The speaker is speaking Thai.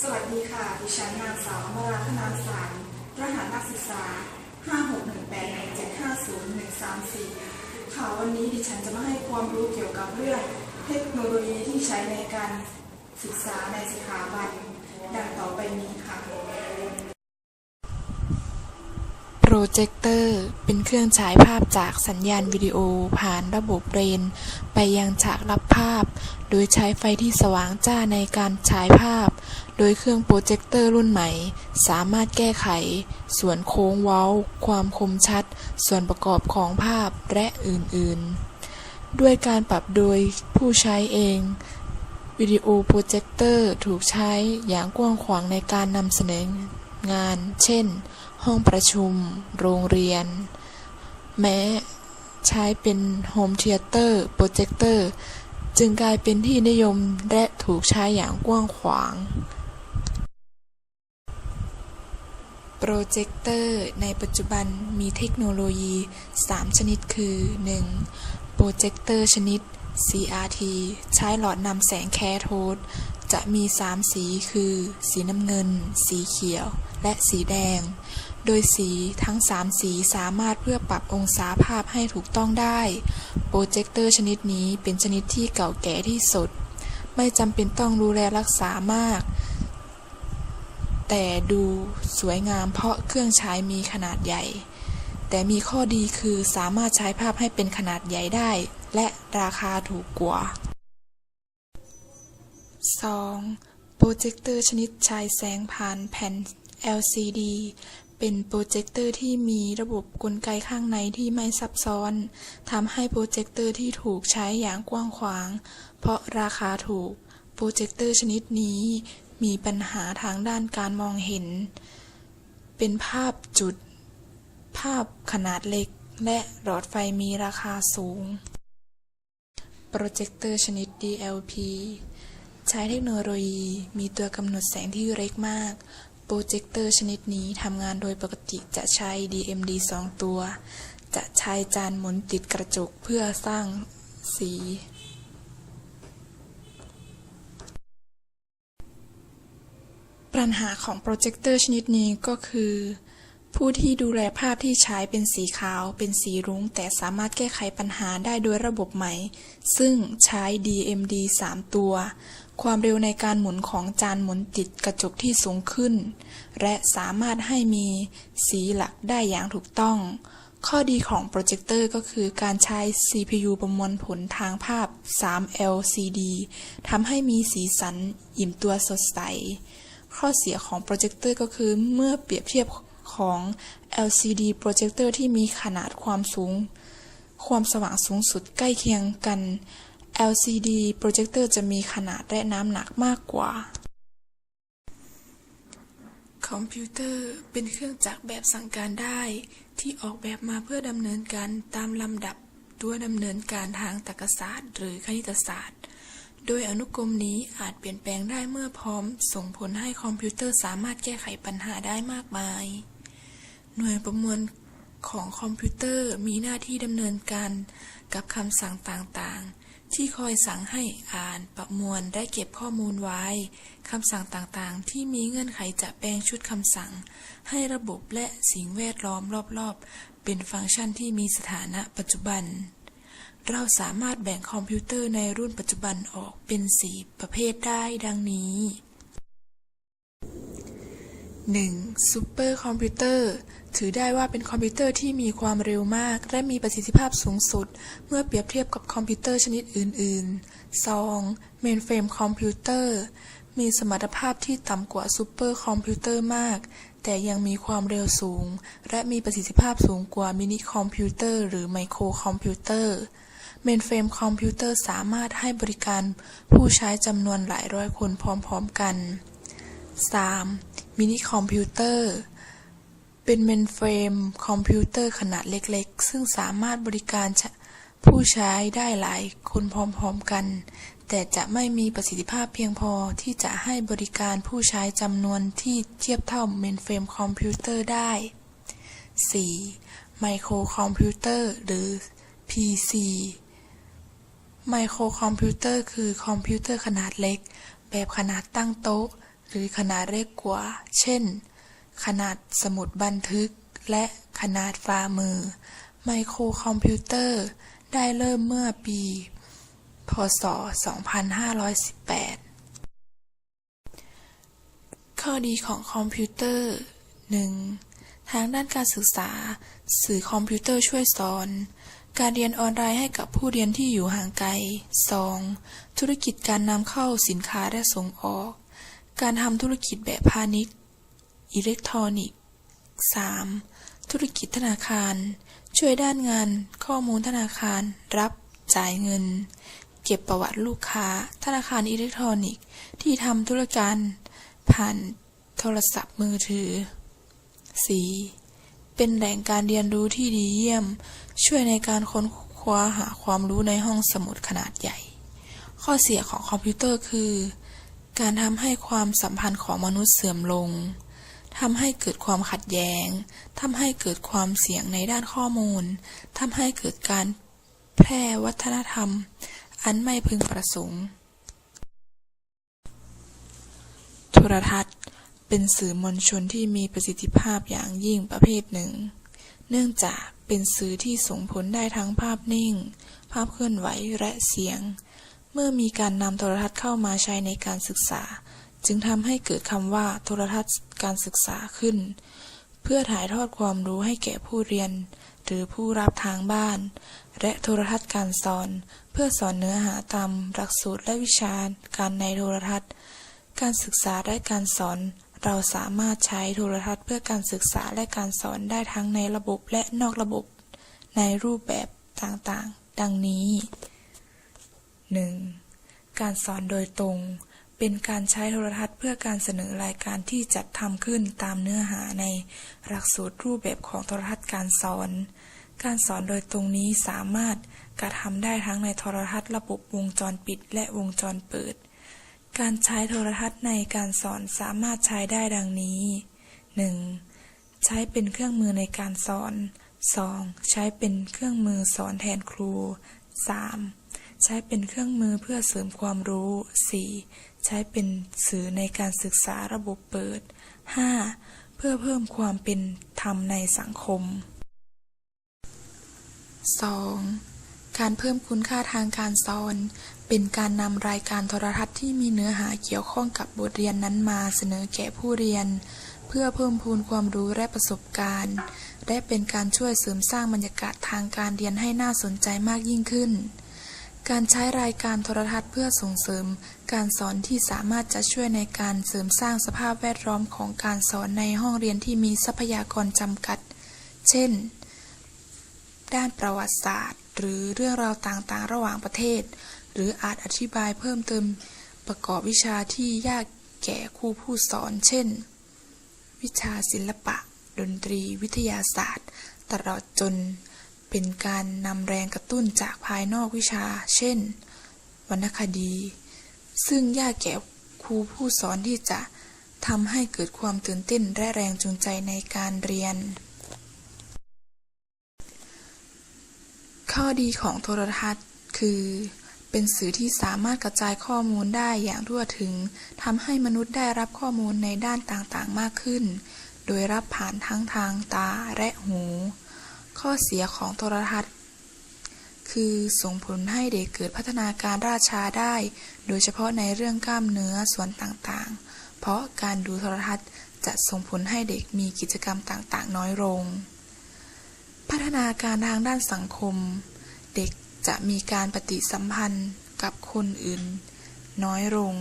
สวัสดีค่ะ ดิฉันนางสาวอมราคณาสารรหัสนักศึกษา 56181703134 ค่ะวันนี้ดิฉันจะมาให้ความรู้เกี่ยวกับเรื่องเทคโนโลยีที่ใช้ในการศึกษาในสถาบัน ดังต่อไปนี้ค่ะ โปรเจคเตอร์เป็นเครื่องฉายภาพจากสัญญาณวิดีโอผ่านระบบเรน ไปยังฉากรับภาพ โดยใช้ไฟที่สว่างจ้าในการฉายภาพ โดยเครื่องโปรเจคเตอร์รุ่นใหม่ สามารถแก้ไข ส่วนโค้งเว้า ความคมชัด ส่วนประกอบของภาพและอื่นๆ ด้วยการปรับโดยผู้ใช้เอง วิดีโอโปรเจคเตอร์ถูกใช้อย่างกว้างขวางในการนำเสนองาน เช่น ห้องประชุม โรงเรียน แม้ใช้เป็นโฮมเทเตอร์โปรเจคเตอร์จึงกลายเป็นที่นิยมและถูกใช้อย่างกว้างขวาง โปรเจคเตอร์ในปัจจุบันมีเทคโนโลยี 3 ชนิดคือ 1. โปรเจคเตอร์ชนิด CRT ใช้หลอดนำแสงแคโทดจะมี 3 สีคือ สีน้ำเงิน สีเขียว และสีแดง โดยสีทั้ง 3 สีสามารถเพื่อปรับองศาภาพให้ถูกต้องได้ โปรเจคเตอร์ชนิดนี้เป็นชนิดที่เก่าแก่ที่สุด ไม่จำเป็นต้องดูแลรักษามาก แต่ดูสวยงามเพราะเครื่องใช้มีขนาดใหญ่ แต่มีข้อดีคือสามารถใช้ภาพให้เป็นขนาดใหญ่ได้ และราคาถูกกว่า 2. โปรเจคเตอร์ชนิดฉายแสงผ่านแผ่น LCD เป็นโปรเจคเตอร์ที่มีระบบกลไกข้างในที่ไม่ซับซ้อนทำให้โปรเจคเตอร์ที่ถูกใช้อย่างกว้างขวาง เพราะราคาถูก โปรเจคเตอร์ชนิดนี้ มีปัญหาทางด้านการมองเห็น เป็นภาพจุด ภาพขนาดเล็ก และหลอดไฟมีราคาสูง โปรเจคเตอร์ชนิด DLP ใช้เทคโนโลยีมีตัวกำหนดแสงที่เล็กมาก โปรเจคเตอร์ชนิดนี้ทำงานโดยปกติจะใช้ DMD 2 ตัว จะใช้จานหมุนติดกระจกเพื่อสร้างสี ปัญหาของโปรเจคเตอร์ชนิดนี้ก็คือ ผู้ที่ดูแลภาพที่ใช้เป็นสีขาว เป็นสีรุ้ง แต่สามารถแก้ไขปัญหาได้โดยระบบใหม่ ซึ่งใช้ DMD 3 ตัว ความเร็วในการหมุนของจานหมุนติดกระจกที่สูงขึ้น และสามารถให้มีสีหลักได้อย่างถูกต้อง ข้อดีของโปรเจคเตอร์ก็คือการใช้ CPU ประมวลผลทางภาพ 3 LCD ทำให้มีสีสันอิ่มตัวสดใส ข้อเสียของโปรเจคเตอร์ก็คือเมื่อเปรียบเทียบของ LCD โปรเจคเตอร์ที่มีขนาดความสูง ความสว่างสูงสุดใกล้เคียงกัน LCD โปรเจคเตอร์จะมีขนาดและน้ำหนักมากกว่า คอมพิวเตอร์เป็นเครื่องจักรแบบสั่งการได้ ที่ออกแบบมาเพื่อดำเนินการตามลำดับด้วยดำเนินการทางตรรกศาสตร์ หรือคณิตศาสตร์ โดยอนุกรมนี้อาจเปลี่ยนแปลงได้เมื่อพร้อม ส่งผลให้คอมพิวเตอร์สามารถแก้ไขปัญหาได้มากมาย หน่วยประมวลของคอมพิวเตอร์มีหน้าที่ดำเนินการกับคำสั่งต่างๆ ที่คอยสั่งให้อ่านประมวลและเก็บข้อมูลไว้คำสั่งต่างๆ ที่มีเงื่อนไขจะแปลงชุดคำสั่ง ให้ระบบและสิ่งแวดล้อมรอบๆ เป็นฟังก์ชันที่มีสถานะปัจจุบัน เราสามารถแบ่งคอมพิวเตอร์ในรุ่นปัจจุบันออกเป็นสี่ประเภทได้ดังนี้ 1. ซูเปอร์คอมพิวเตอร์ถือได้ว่าเป็นคอมพิวเตอร์ที่มีความเร็วมาก และมีประสิทธิภาพสูงสุด เมื่อเปรียบเทียบกับคอมพิวเตอร์ชนิดอื่นๆ 2. เมนเฟรมคอมพิวเตอร์มีสมรรถภาพที่ต่ำกว่าซูเปอร์คอมพิวเตอร์มาก แต่ยังมีความเร็วสูง และมีประสิทธิภาพสูงกว่ามินิคอมพิวเตอร์หรือไมโครคอมพิวเตอร์ เมนเฟรมคอมพิวเตอร์สามารถให้บริการผู้ใช้จำนวนหลายร้อยคนพร้อมๆกัน 3. มินิคอมพิวเตอร์ เป็นเมนเฟรมคอมพิวเตอร์ขนาดเล็กๆ ซึ่งสามารถบริการผู้ใช้ได้หลายคนพร้อมๆกัน แต่จะไม่มีประสิทธิภาพเพียงพอที่จะให้บริการผู้ใช้จำนวนที่เทียบเท่าเมนเฟรมคอมพิวเตอร์ได้ 4. ไมโครคอมพิวเตอร์หรือ PC ไมโครคอมพิวเตอร์คือคอมพิวเตอร์ขนาดเล็ก แบบขนาดตั้งโต๊ะ หรือขนาดเล็กกว่า เช่น ขนาดสมุดบันทึก และขนาดฝ่ามือ ไมโครคอมพิวเตอร์ได้เริ่มเมื่อปี พศ 2518 ข้อดีของคอมพิวเตอร์ 1. ทางด้านการศึกษา สื่อคอมพิวเตอร์ช่วยสอน การเรียนออนไลน์ให้กับผู้เรียนที่อยู่ห่างไกล 2. ธุรกิจการนำเข้าสินค้าและส่งออก การทำธุรกิจแบบพาณิชย์ อิเล็กทรอนิกส์ 3. ธุรกิจธนาคาร ช่วยด้านงาน ข้อมูลธนาคาร รับ จ่ายเงิน เก็บประวัติลูกค้า ธนาคารอิเล็กทรอนิกส์ ที่ทำธุรการผ่านโทรศัพท์มือถือ 4. เป็นแหล่งการเรียนรู้ที่ดีเยี่ยม ช่วยในการค้นคว้าหาความรู้ในห้องสมุดขนาดใหญ่ ข้อเสียของคอมพิวเตอร์คือ การทำให้ความสัมพันธ์ของมนุษย์เสื่อมลงทำให้เกิดความขัดแย้งทำให้เกิดความเสี่ยงในด้านข้อมูลทำให้เกิดการแพร่วัฒนธรรม อันไม่พึงประสงค์ โทรทัศน์ เป็นสื่อมวลชนที่มีประสิทธิภาพอย่างยิ่งประเภทหนึ่ง เนื่องจากเป็นสื่อที่ส่งผลได้ทั้งภาพนิ่ง ภาพเคลื่อนไหวและเสียง เมื่อมีการนำโทรทัศน์เข้ามาใช้ในการศึกษา จึงทำให้เกิดคำว่าโทรทัศน์การศึกษาขึ้น เพื่อถ่ายทอดความรู้ให้แก่ผู้เรียน หรือผู้รับทางบ้าน และโทรทัศน์การสอน เพื่อสอนเนื้อหาตามหลักสูตรและวิชาการในโทรทัศน์ การศึกษาและการสอน เราสามารถใช้โทรทัศน์เพื่อการศึกษาและการสอนได้ทั้งในระบบและนอกระบบในรูปแบบต่างๆ ดังนี้ 1. การสอนโดยตรง เป็นการใช้โทรทัศน์เพื่อการเสนอรายการที่จัดทำขึ้นตามเนื้อหาในหลักสูตรรูปแบบของโทรทัศน์การสอน การสอนโดยตรงนี้สามารถกระทำได้ทั้งในโทรทัศน์ระบบวงจรปิดและวงจรเปิด การใช้โทรทัศน์ในการสอนสามารถใช้ได้ดังนี้ 1. ใช้เป็นเครื่องมือในการสอน 2. ใช้เป็นเครื่องมือสอนแทนครู 3. ใช้เป็นเครื่องมือเพื่อเสริมความรู้ 4. ใช้เป็นสื่อในการศึกษาระบบเปิด 5. เพื่อเพิ่มความเป็นธรรมในสังคม 2. การเพิ่มคุณค่าทางการสอน เป็นการนำรายการโทรทัศน์ที่มีเนื้อหาเกี่ยวข้องกับบทเรียนนั้นมาเสนอแก่ผู้เรียน เพื่อเพิ่มพูนความรู้และประสบการณ์ และเป็นการช่วยเสริมสร้างบรรยากาศทางการเรียนให้น่าสนใจมากยิ่งขึ้น การใช้รายการโทรทัศน์เพื่อส่งเสริม การสอนที่สามารถจะช่วยในการเสริมสร้างสภาพแวดล้อมของการสอนในห้องเรียนที่มีทรัพยากรจำกัด เช่น ด้านประวัติศาสตร์ หรือเรื่องราวต่างๆ ระหว่างประเทศ หรืออาจอธิบายเพิ่มเติมประกอบวิชาที่ยากแก่ครูผู้สอน เช่น วิชาศิลปะ ดนตรี วิทยาศาสตร์ ตลอดจน เป็นการนำแรงกระตุ้นจากภายนอกวิชา เช่น วรรณคดี ซึ่งยากแก่ครูผู้สอนที่จะทำให้เกิดความตื่นเต้นและแรงจูงใจในการเรียน ข้อดีของโทรทัศน์ คือเป็นสื่อที่สามารถกระจายข้อมูลได้อย่างทั่วถึงทำให้มนุษย์ได้รับข้อมูลในด้านต่างๆมากขึ้น โดยรับผ่านทั้งทางตาและหู ข้อเสียของโทรทัศน์ คือส่งผลให้เด็กเกิดพัฒนาการราช้าได้ โดยเฉพาะในเรื่องกล้ามเนื้อส่วนต่างๆ เพราะการดูโทรทัศน์จะส่งผลให้เด็กมีกิจกรรมต่างๆ น้อยลง พัฒนาการทางด้านสังคม เด็กจะมีการปฏิสัมพันธ์กับคนอื่น น้อยลง